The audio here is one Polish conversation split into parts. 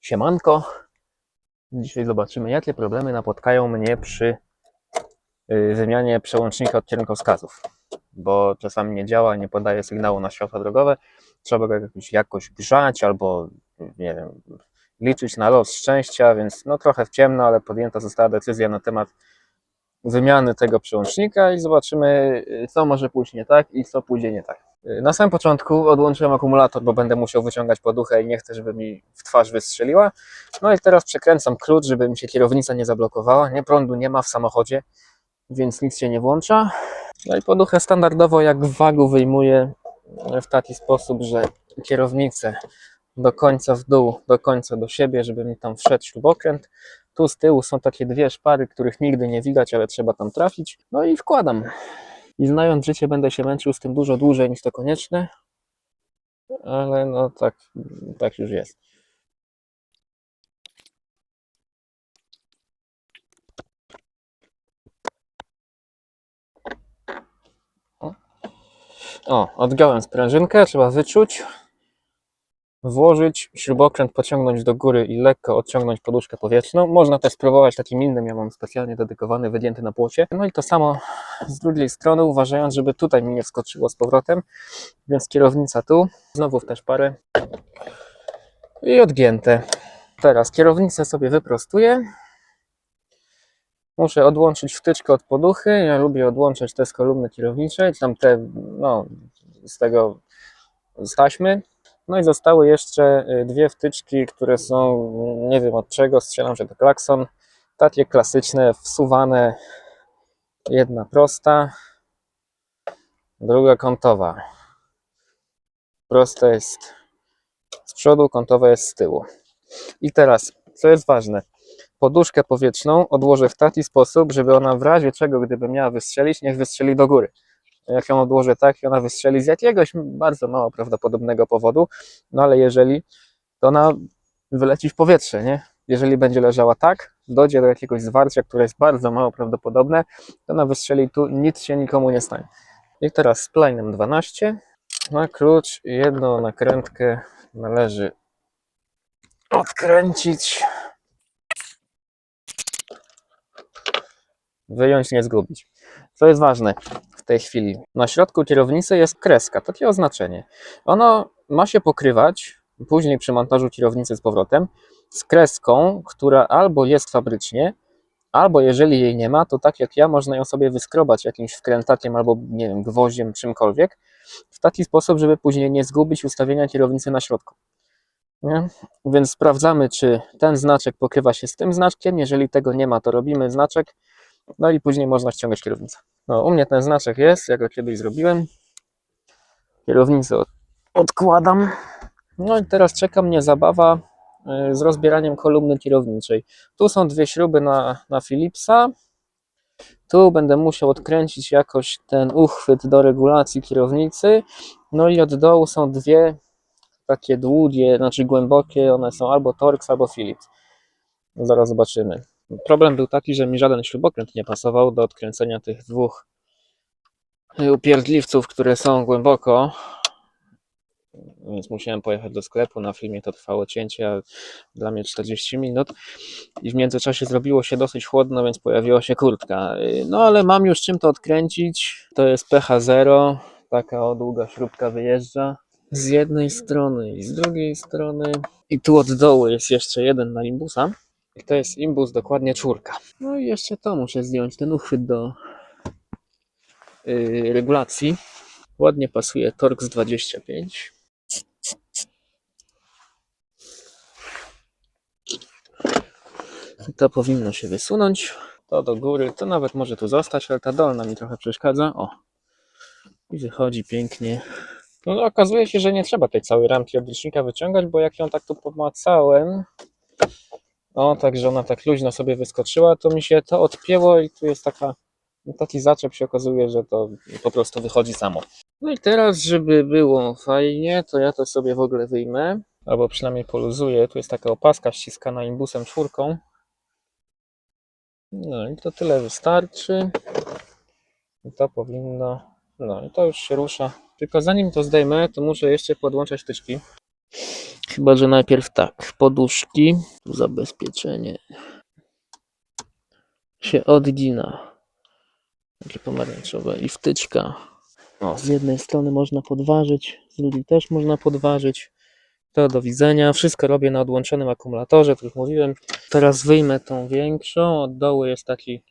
Siemanko. Dzisiaj zobaczymy, jakie problemy napotkają mnie przy y, wymianie przełącznika od kierunkowskazów. Bo czasami nie działa, nie podaje sygnału na światła drogowe. Trzeba go jakoś, jakoś grzać albo, nie wiem, liczyć na los szczęścia, więc no trochę w ciemno, ale podjęta została decyzja na temat wymiany tego przełącznika i zobaczymy, y, co może pójść nie tak i co pójdzie nie tak. Y, Na samym początku odłączyłem akumulator, bo będę musiał wyciągać poduchę i nie chcę, żeby mi w twarz wystrzeliła. No i teraz przekręcam klucz, żeby mi się kierownica nie zablokowała. Nie prądu nie ma w samochodzie, więc nic się nie włącza. No i poduchę standardowo jak w wagu wyjmuję w taki sposób, że kierownicę do końca w dół, do końca do siebie, żeby mi tam wszedł śrubokręt. Tu z tyłu są takie dwie szpary, których nigdy nie widać, ale trzeba tam trafić. No i wkładam. I znając życie, będę się męczył z tym dużo dłużej niż to konieczne. Ale no tak, tak już jest. O, odgiąłem sprężynkę, trzeba wyczuć włożyć śrubokręt, pociągnąć do góry i lekko odciągnąć poduszkę powietrzną. Można też spróbować takim innym, ja mam specjalnie dedykowany, wygięty na płocie. No i to samo z drugiej strony, uważając, żeby tutaj mi nie wskoczyło z powrotem, więc kierownica tu, znowu w tę szparę i odgięte. Teraz kierownicę sobie wyprostuję. Muszę odłączyć wtyczkę od poduchy. Ja lubię odłączać te z kolumny kierowniczej, tam te, no, z tego, z taśmy. No i zostały jeszcze y, dwie wtyczki, które są, nie wiem od czego, strzelam, że to klakson. Takie klasyczne, wsuwane. Jedna prosta, druga kątowa. Prosta jest z przodu, kątowa jest z tyłu. I teraz, co jest ważne, poduszkę powietrzną odłożę w taki sposób, żeby ona w razie czego, gdyby miała wystrzelić, niech wystrzeli do góry jak ją odłożę tak i ona wystrzeli z jakiegoś bardzo mało prawdopodobnego powodu, no ale jeżeli, to ona wyleci w powietrze, nie? Jeżeli będzie leżała tak, dojdzie do jakiegoś zwarcia, które jest bardzo mało prawdopodobne, to ona wystrzeli tu, nic się nikomu nie stanie. I teraz z planem 12 na klucz jedną nakrętkę należy odkręcić, wyjąć, nie zgubić. Co jest ważne, tej chwili. Na środku kierownicy jest kreska, takie oznaczenie. Ono ma się pokrywać później przy montażu kierownicy z powrotem z kreską, która albo jest fabrycznie, albo jeżeli jej nie ma, to tak jak ja, można ją sobie wyskrobać jakimś wkrętakiem albo, nie wiem, gwoździem, czymkolwiek, w taki sposób, żeby później nie zgubić ustawienia kierownicy na środku. Nie? Więc sprawdzamy, czy ten znaczek pokrywa się z tym znaczkiem. Jeżeli tego nie ma, to robimy znaczek, no i później można ściągać kierownicę. No, u mnie ten znaczek jest, jak go kiedyś zrobiłem. Kierownicę od- odkładam. No i teraz czeka mnie zabawa y, z rozbieraniem kolumny kierowniczej. Tu są dwie śruby na, na Philipsa. Tu będę musiał odkręcić jakoś ten uchwyt do regulacji kierownicy. No i od dołu są dwie takie długie, znaczy głębokie. One są albo Torx, albo Philips. Zaraz zobaczymy. Problem był taki, że mi żaden śrubokręt nie pasował do odkręcenia tych dwóch upierdliwców, które są głęboko. Więc musiałem pojechać do sklepu. Na filmie to trwało cięcie, dla mnie 40 minut. I w międzyczasie zrobiło się dosyć chłodno, więc pojawiła się kurtka. No ale mam już czym to odkręcić. To jest PH0. Taka o długa śrubka wyjeżdża. Z jednej strony i z drugiej strony. I tu od dołu jest jeszcze jeden na imbusa. I to jest imbus dokładnie czwórka. No i jeszcze to muszę zdjąć, ten uchwyt do yy, regulacji. Ładnie pasuje Torx 25. To powinno się wysunąć. To do góry, to nawet może tu zostać, ale ta dolna mi trochę przeszkadza. O. I wychodzi pięknie. No okazuje się, że nie trzeba tej całej ramki od licznika wyciągać, bo jak ją tak tu pomacałem, o, także ona tak luźno sobie wyskoczyła, to mi się to odpięło i tu jest taka, taki zaczep się okazuje, że to po prostu wychodzi samo. No i teraz, żeby było fajnie, to ja to sobie w ogóle wyjmę, albo przynajmniej poluzuję. Tu jest taka opaska ściskana imbusem czwórką. No i to tyle wystarczy. I to powinno, no i to już się rusza. Tylko zanim to zdejmę, to muszę jeszcze podłączać tyczki. Chyba, że najpierw tak, poduszki, tu zabezpieczenie się odgina. Takie pomarańczowe i wtyczka. O, z jednej strony można podważyć, z drugiej też można podważyć. To do widzenia. Wszystko robię na odłączonym akumulatorze, tak jak mówiłem. Teraz wyjmę tą większą. Od dołu jest taki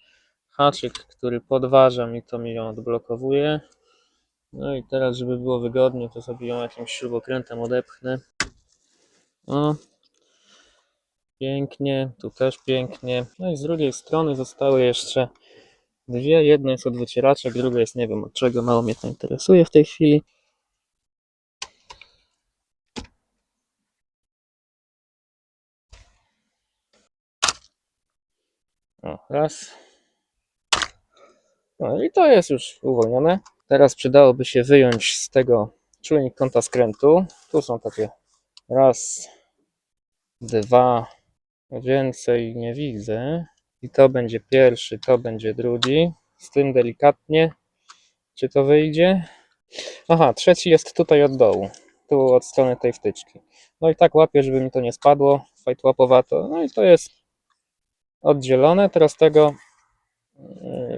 haczyk, który podważam i to mi ją odblokowuje. No i teraz, żeby było wygodnie, to sobie ją jakimś śrubokrętem odepchnę. O, pięknie, tu też pięknie. No i z drugiej strony zostały jeszcze dwie. Jedna jest od wycieraczek, druga jest nie wiem od czego, mało mnie to interesuje w tej chwili. O, raz. No i to jest już uwolnione. Teraz przydałoby się wyjąć z tego czujnik kąta skrętu. Tu są takie raz, dwa, więcej nie widzę. I to będzie pierwszy, to będzie drugi. Z tym delikatnie. Czy to wyjdzie? Aha, trzeci jest tutaj od dołu. Tu od strony tej wtyczki. No i tak łapię, żeby mi to nie spadło. Fajtłapowato. No i to jest oddzielone. Teraz tego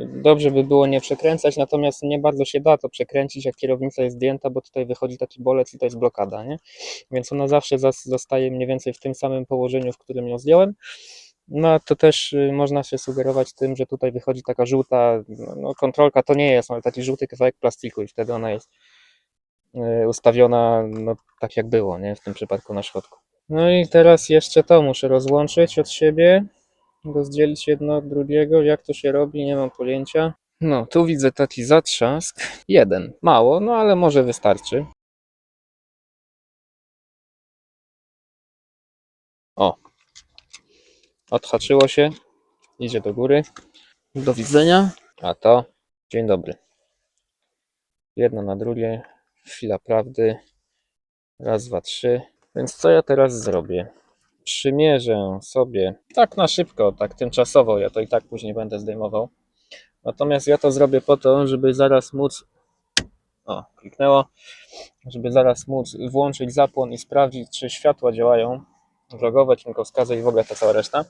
dobrze by było nie przekręcać, natomiast nie bardzo się da to przekręcić, jak kierownica jest zdjęta, bo tutaj wychodzi taki bolec i to jest blokada, nie? Więc ona zawsze zostaje mniej więcej w tym samym położeniu, w którym ją zdjąłem. No to też y, można się sugerować tym, że tutaj wychodzi taka żółta, no kontrolka to nie jest, ale taki żółty kawałek plastiku i wtedy ona jest y, ustawiona no, tak jak było, nie? W tym przypadku na środku. No i teraz jeszcze to muszę rozłączyć od siebie, rozdzielić jedno od drugiego. Jak to się robi, nie mam pojęcia. No, tu widzę taki zatrzask. Jeden. Mało, no ale może wystarczy. O. Odhaczyło się. Idzie do góry. Do widzenia. A to. Dzień dobry. Jedno na drugie. Chwila prawdy. Raz, dwa, trzy. Więc co ja teraz zrobię? Przymierzę sobie tak na szybko, tak tymczasowo. Ja to i tak później będę zdejmował. Natomiast ja to zrobię po to, żeby zaraz móc. O, kliknęło. Żeby zaraz móc włączyć zapłon i sprawdzić, czy światła działają. Drogowe, kierunkowskazy i w ogóle ta cała reszta.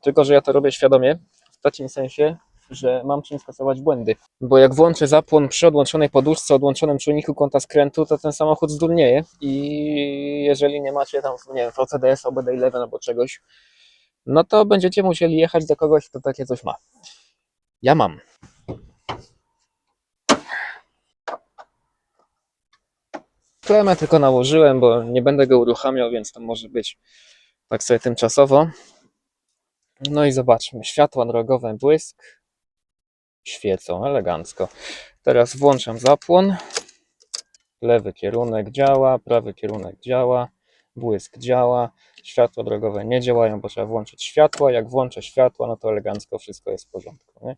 Tylko, że ja to robię świadomie. W takim sensie, że mam czym skasować błędy. Bo jak włączę zapłon przy odłączonej poduszce, odłączonym czujniku kąta skrętu, to ten samochód zdurnieje i jeżeli nie macie tam, nie wiem, VCDS, OBD11 albo czegoś, no to będziecie musieli jechać do kogoś, kto takie coś ma. Ja mam. Klemę tylko nałożyłem, bo nie będę go uruchamiał, więc to może być tak sobie tymczasowo. No i zobaczmy, światła drogowe, błysk. Świecą elegancko. Teraz włączam zapłon. Lewy kierunek działa, prawy kierunek działa, błysk działa. Światła drogowe nie działają, bo trzeba włączyć światła. Jak włączę światła, no to elegancko wszystko jest w porządku. Nie?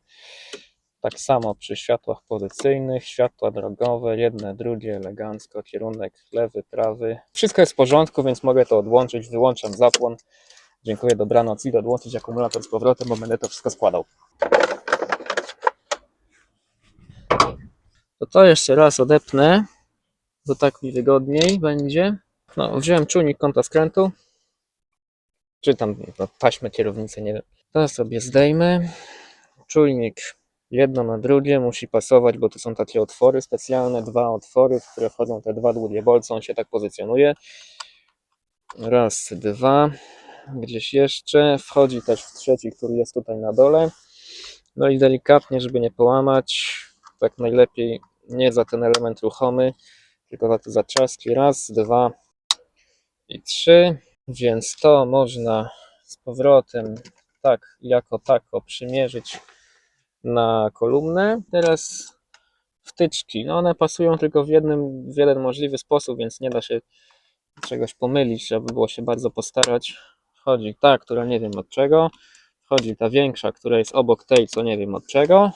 Tak samo przy światłach pozycyjnych, światła drogowe, jedne, drugie, elegancko, kierunek lewy, prawy. Wszystko jest w porządku, więc mogę to odłączyć. Wyłączam zapłon. Dziękuję, dobranoc. Idę odłączyć akumulator z powrotem, bo będę to wszystko składał. To to jeszcze raz odepnę, bo tak mi wygodniej będzie. No, wziąłem czujnik kąta skrętu. Czy tam no, taśmę kierownicy, nie wiem. To sobie zdejmę. Czujnik jedno na drugie musi pasować, bo tu są takie otwory specjalne, dwa otwory, w które wchodzą te dwa długie bolce, on się tak pozycjonuje. Raz, dwa. Gdzieś jeszcze. Wchodzi też w trzeci, który jest tutaj na dole. No i delikatnie, żeby nie połamać, tak najlepiej nie za ten element ruchomy, tylko za te zatrzaski. Raz, dwa i trzy. Więc to można z powrotem tak jako tako przymierzyć na kolumnę. Teraz wtyczki. No one pasują tylko w jednym, w jeden możliwy sposób, więc nie da się czegoś pomylić, trzeba by było się bardzo postarać. Chodzi ta, która nie wiem od czego. Chodzi ta większa, która jest obok tej, co nie wiem od czego.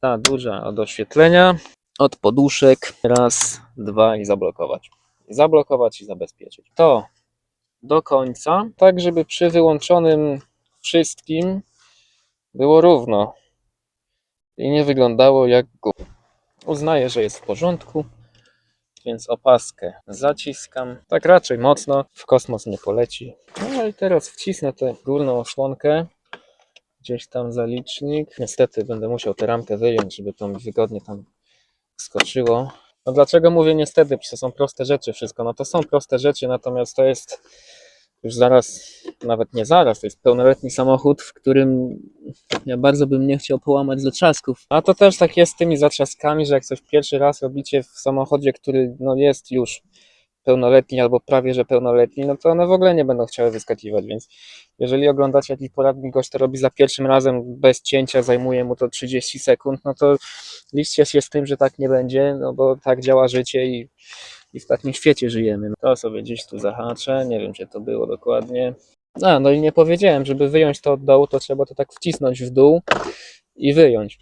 Ta duża od oświetlenia, od poduszek. Raz, dwa i zablokować. Zablokować i zabezpieczyć. To do końca, tak żeby przy wyłączonym wszystkim było równo i nie wyglądało jak gó. Uznaję, że jest w porządku. więc opaskę zaciskam. Tak raczej mocno, w kosmos nie poleci. No i teraz wcisnę tę górną osłonkę. Gdzieś tam zalicznik. Niestety będę musiał tę ramkę wyjąć, żeby to mi wygodnie tam skoczyło. No dlaczego mówię niestety? Przecież to są proste rzeczy wszystko. No to są proste rzeczy, natomiast to jest już zaraz, nawet nie zaraz, to jest pełnoletni samochód, w którym ja bardzo bym nie chciał połamać zatrzasków. A to też tak jest z tymi zatrzaskami, że jak coś pierwszy raz robicie w samochodzie, który no jest już pełnoletni albo prawie że pełnoletni, no to one w ogóle nie będą chciały wyskakiwać, więc jeżeli oglądacie jakiś poradnik, gość to robi za pierwszym razem bez cięcia, zajmuje mu to 30 sekund, no to liczcie się z tym, że tak nie będzie, no bo tak działa życie i, i w takim świecie żyjemy. To sobie gdzieś tu zahaczę, nie wiem gdzie to było dokładnie. A, no i nie powiedziałem, żeby wyjąć to od dołu, to trzeba to tak wcisnąć w dół i wyjąć,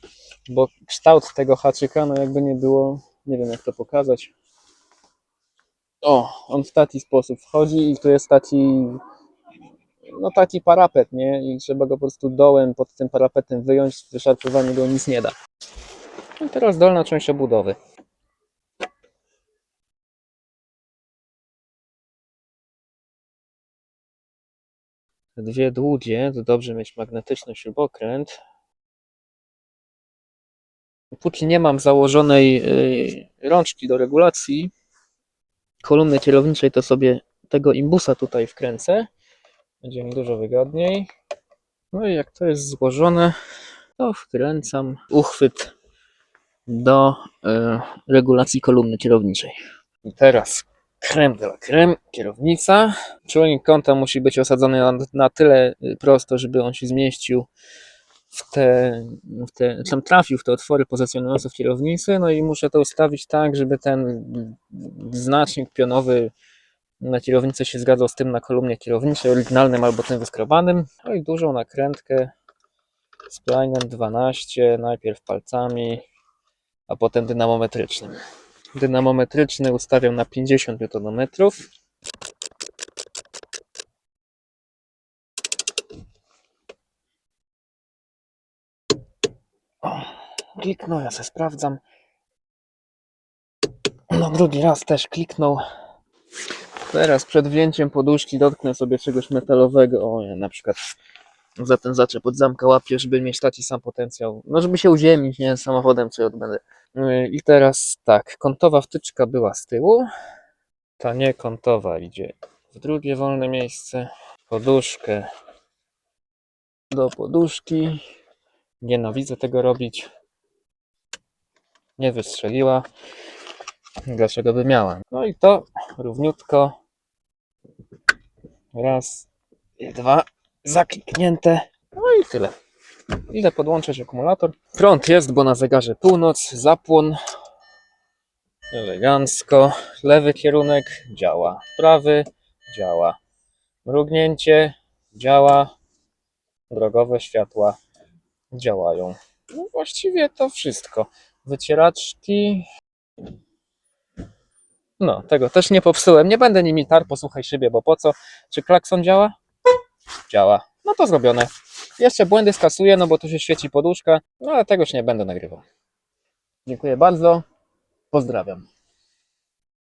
bo kształt tego haczyka, no jakby nie było, nie wiem jak to pokazać. O, on w taki sposób wchodzi i tu jest taki, no taki parapet, nie? I trzeba go po prostu dołem pod tym parapetem wyjąć, wyszarpywanie go nic nie da. I teraz dolna część obudowy. Dwie długie, to dobrze mieć magnetyczny śrubokręt. Póki nie mam założonej yy, rączki do regulacji kolumny kierowniczej, to sobie tego imbusa tutaj wkręcę. Będzie mi dużo wygodniej. No i jak to jest złożone, to wkręcam uchwyt do e, regulacji kolumny kierowniczej. I teraz creme de la creme, kierownica. Czujnik kąta musi być osadzony na, na tyle y, prosto, żeby on się zmieścił w te, w te, tam trafił w te otwory pozycjonujące w kierownicy, no i muszę to ustawić tak, żeby ten znacznik pionowy na kierownicy się zgadzał z tym na kolumnie kierowniczej, oryginalnym albo tym wyskrobanym. No i dużą nakrętkę z planem 12, najpierw palcami, a potem dynamometrycznym. Dynamometryczny ustawiam na 50 Nm. Kliknął, ja se sprawdzam. No drugi raz też kliknął. Teraz przed wzięciem poduszki dotknę sobie czegoś metalowego. O, na przykład za ten zaczep od zamka łapię, żeby mieć taki sam potencjał. No, żeby się uziemić, nie samochodem, ja odbędę. Yy, I teraz tak, kątowa wtyczka była z tyłu. Ta niekątowa idzie w drugie wolne miejsce. Poduszkę do poduszki. Nienawidzę tego robić. Nie wystrzeliła. Dlaczego by miała? No i to równiutko. Raz dwa. Zakliknięte. No i tyle. Idę podłączyć akumulator. Prąd jest, bo na zegarze północ. Zapłon. Elegancko. Lewy kierunek działa. Prawy działa. Mrugnięcie działa. Drogowe światła działają. No właściwie to wszystko. Wycieraczki. No, tego też nie popsułem. Nie będę nimi tar, posłuchaj szybie, bo po co? Czy klakson działa? Działa. No to zrobione. Jeszcze błędy skasuję, no bo tu się świeci poduszka, no ale tegoś nie będę nagrywał. Dziękuję bardzo. Pozdrawiam.